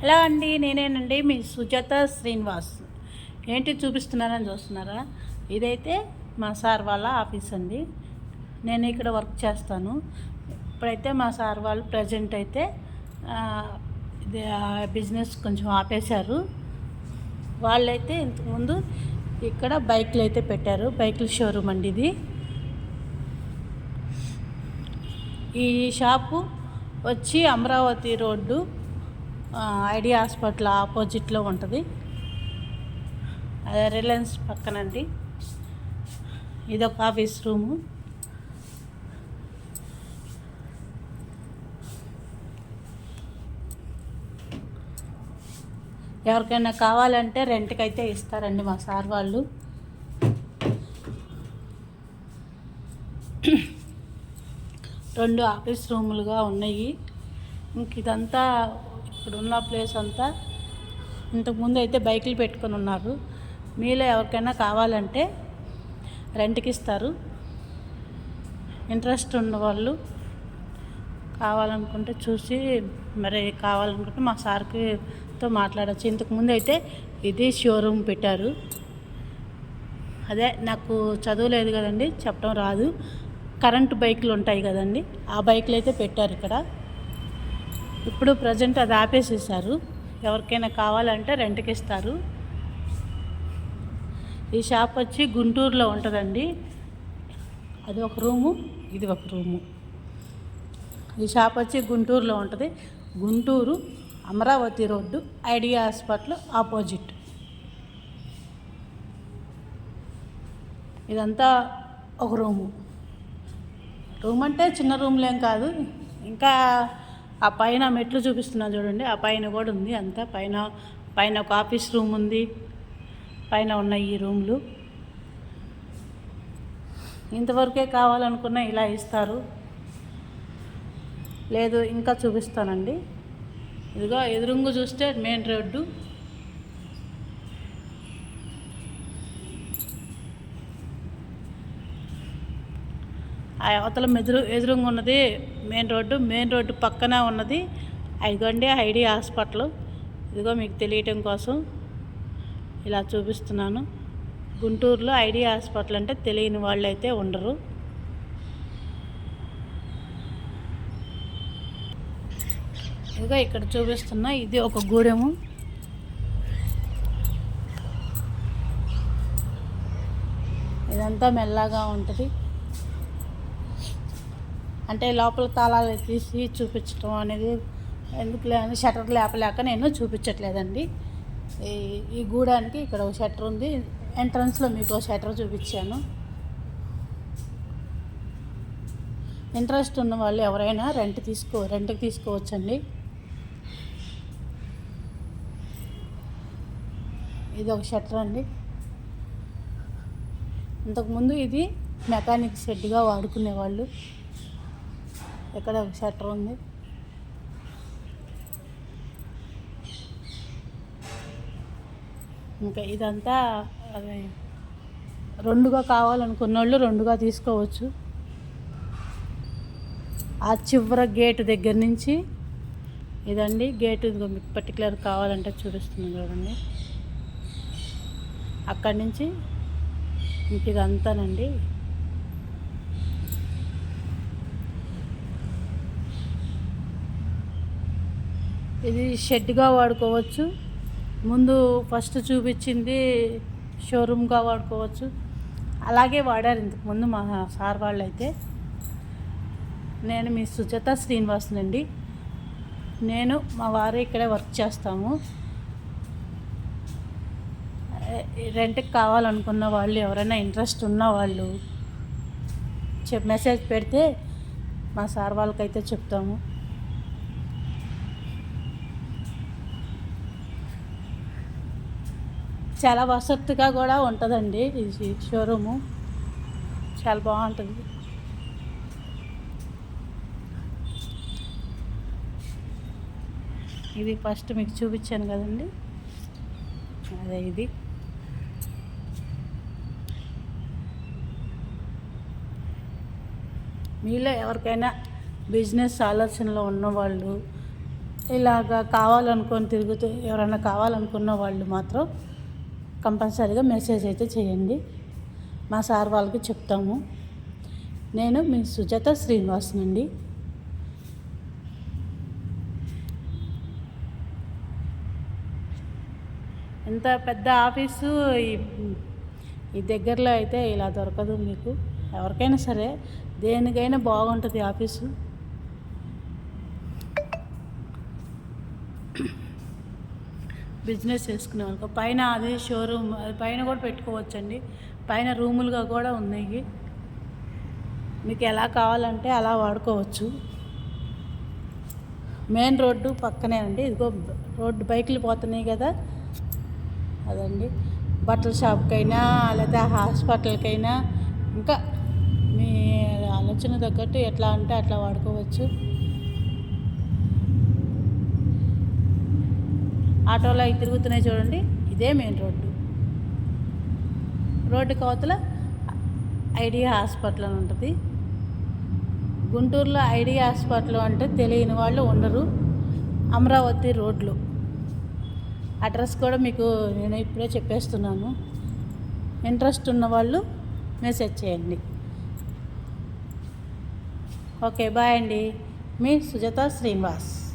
Hello అండి నేనేనండి మీ సుజాత శ్రీనివాస్. ఏంటి చూపిస్తున్నారని చూస్తున్నారా? ఇదైతే మా సార్ వాళ్ళ ఆఫీస్ అండి. నేను ఇక్కడ వర్క్ చేస్తాను. ఇప్పుడైతే మా సార్ వాళ్ళు ప్రజెంట్ అయితే ఇది బిజినెస్ కొంచెం ఆపేశారు. వాళ్ళైతే ఇంతకుముందు ఇక్కడ బైక్లు అయితే పెట్టారు. బైకుల షోరూమ్ అండి ఇది. ఈ షాపు వచ్చి అమరావతి రోడ్డు ఐడి ఐడియా హాస్పిటల్ ఆపోజిట్లో ఉంటుంది. అదే రిలయన్స్ పక్కనండి. ఇది ఒక ఆఫీస్ రూము. ఎవరికైనా కావాలంటే రెంట్కి అయితే ఇస్తారండి మా సార్ వాళ్ళు. రెండు ఆఫీస్ రూములుగా ఉన్నాయి. ఇంక ఇదంతా ఇక్కడ ఉన్న ప్లేస్ అంతా ఇంతకుముందు అయితే బైకులు పెట్టుకొని ఉన్నారు. మీలో ఎవరికైనా కావాలంటే రెంట్కి ఇస్తారు. ఇంట్రెస్ట్ ఉన్న వాళ్ళు కావాలనుకుంటే చూసి మరి కావాలనుకుంటే మా సార్కి తో మాట్లాడచ్చు. ఇంతకుముందు అయితే ఇది షోరూమ్ పెట్టారు. అదే నాకు చదువు లేదు కదండి చెప్పడం రాదు. కరెంటు బైకులు ఉంటాయి కదండి ఆ బైకులు అయితే పెట్టారు ఇక్కడ. ఇప్పుడు ప్రజెంట్ అది ఆపేసేసారు. ఎవరికైనా కావాలంటే రెంట్కి ఇస్తారు ఈ షాప్ వచ్చి గుంటూరులో ఉంటుందండి. అది ఒక రూము ఇది ఒక రూము. ఈ షాప్ వచ్చి గుంటూరులో ఉంటుంది. Guntur Amaravati road Idea hospital opposite. ఇదంతా ఒక రూము. రూమ్ అంటే చిన్న రూమ్లేం కాదు. ఇంకా ఆ పైన మెట్లు చూపిస్తున్నా చూడండి ఆ పైన కూడా ఉంది అంతా. పైన పైన ఒక ఆఫీస్ రూమ్ ఉంది. పైన ఉన్నాయి ఈ రూమ్లు. ఇంతవరకే కావాలనుకున్న ఇలా ఇస్తారు. లేదు ఇంకా చూపిస్తానండి. ఇదిగో ఎదురుంగు చూస్తే మెయిన్ రోడ్డు. ఆ అవతల ఎదురు ఎదురుంగా ఉన్నది మెయిన్ రోడ్డు మెయిన్ రోడ్డు పక్కన ఉన్నది ఐగొండే ఐడి హాస్పిటల్. ఇదిగో మీకు తెలియటం కోసం ఇలా చూపిస్తున్నాను. గుంటూరులో ఐడి హాస్పిటల్ అంటే తెలియని వాళ్ళు అయితే ఉండరు. ఇదిగో ఇక్కడ చూపిస్తున్నా ఇది ఒక గూడెము. ఇదంతా మెల్లగా ఉంటుంది. అంటే లోపల తాళాలు తీసి చూపించడం అనేది ఎందుకు అని షటర్ లేపలేక నేను చూపించట్లేదండి. ఈ ఈ గూడానికి ఇక్కడ ఒక షటర్ ఉంది. ఎంట్రన్స్లో మీకు ఒక షటర్ చూపించాను. ఇంట్రెస్ట్ ఉన్న వాళ్ళు ఎవరైనా రెంట్ తీసుకో రెంట్కి తీసుకోవచ్చండి. ఇది ఒక షట్టర్ అండి. ఇంతకుముందు ఇది మెకానిక్ షెడ్గా వాడుకునేవాళ్ళు. ఇక్కడ ఒక షట్టర్ ఉంది? ఇంకా ఇదంతా అదే రెండుగా కావాలనుకున్న వాళ్ళు రెండుగా తీసుకోవచ్చు. ఆ చివర గేటు దగ్గర నుంచి ఇదండి గేటు మీకు పర్టికులర్ కావాలంటే చూపిస్తుంది చూడండి. అక్కడి నుంచి ఇంక ఇదంతానండి. ఇది షెడ్గా వాడుకోవచ్చు. ముందు ఫస్ట్ చూపించింది షోరూమ్గా వాడుకోవచ్చు. అలాగే వాడారు ఇంతకు ముందు మా సార్ వాళ్ళు అయితే నేను మీ సుజాత శ్రీనివాసనండి. నేను మా వారు ఇక్కడే వర్క్ చేస్తాము. రెంట్కి కావాలనుకున్న వాళ్ళు ఎవరైనా ఇంట్రెస్ట్ ఉన్న వాళ్ళు చెప్ మెసేజ్ పెడితే మా సార్ వాళ్ళకైతే చెప్తాము. చాలా వసతిగా కూడా ఉంటుందండి ఈ షోరూము చాలా బాగుంటుంది. ఇది ఫస్ట్ మీకు చూపించాను కదండి. అదే ఇది. మీలో ఎవరికైనా బిజినెస్ ఆలోచనలో ఉన్నవాళ్ళు ఇలాగా కావాలనుకొని తిరుగుతూ ఎవరైనా కావాలనుకున్న వాళ్ళు మాత్రం కంపల్సరీగా మెసేజ్ అయితే చేయండి. మా సార్ వాళ్ళకి చెప్తాము. నేను మీ సుజాత శ్రీనివాసనండి ఎంత పెద్ద ఆఫీసు ఈ ఈ దగ్గరలో అయితే ఇలా దొరకదు మీకు. ఎవరికైనా సరే దేనికైనా బాగుంటుంది ఆఫీసు. బిజినెస్ చేసుకునే వాళ్ళకి పైన అది షోరూమ్ అది పైన కూడా పెట్టుకోవచ్చండి. పైన రూములుగా కూడా ఉన్నాయి. మీకు ఎలా కావాలంటే అలా వాడుకోవచ్చు. మెయిన్ రోడ్డు పక్కనే అండి. ఇదిగో రోడ్డు బైకులు పోతున్నాయి కదా. అదండి. బట్టల షాప్కైనా లేదా హాస్పిటల్కైనా ఇంకా మీ ఆలోచన తగ్గట్టు ఎట్లా అంటే అట్లా వాడుకోవచ్చు. ఆటోలో తిరుగుతున్నాయి చూడండి. ఇదే మెయిన్ రోడ్డు. రోడ్డు కవతల ఐడియా హాస్పిటల్ అని ఉంటుంది. గుంటూరులో ఐడియా హాస్పిటల్ అంటే తెలియని వాళ్ళు ఉండరు. అమరావతి రోడ్లు. అడ్రస్ కూడా మీకు నేను ఇప్పుడే చెప్పేస్తున్నాను. ఇంట్రెస్ట్ ఉన్న వాళ్ళు మెసేజ్ చేయండి. ఓకే బాయ్ అండి. మీ సుజాత శ్రీనివాస్.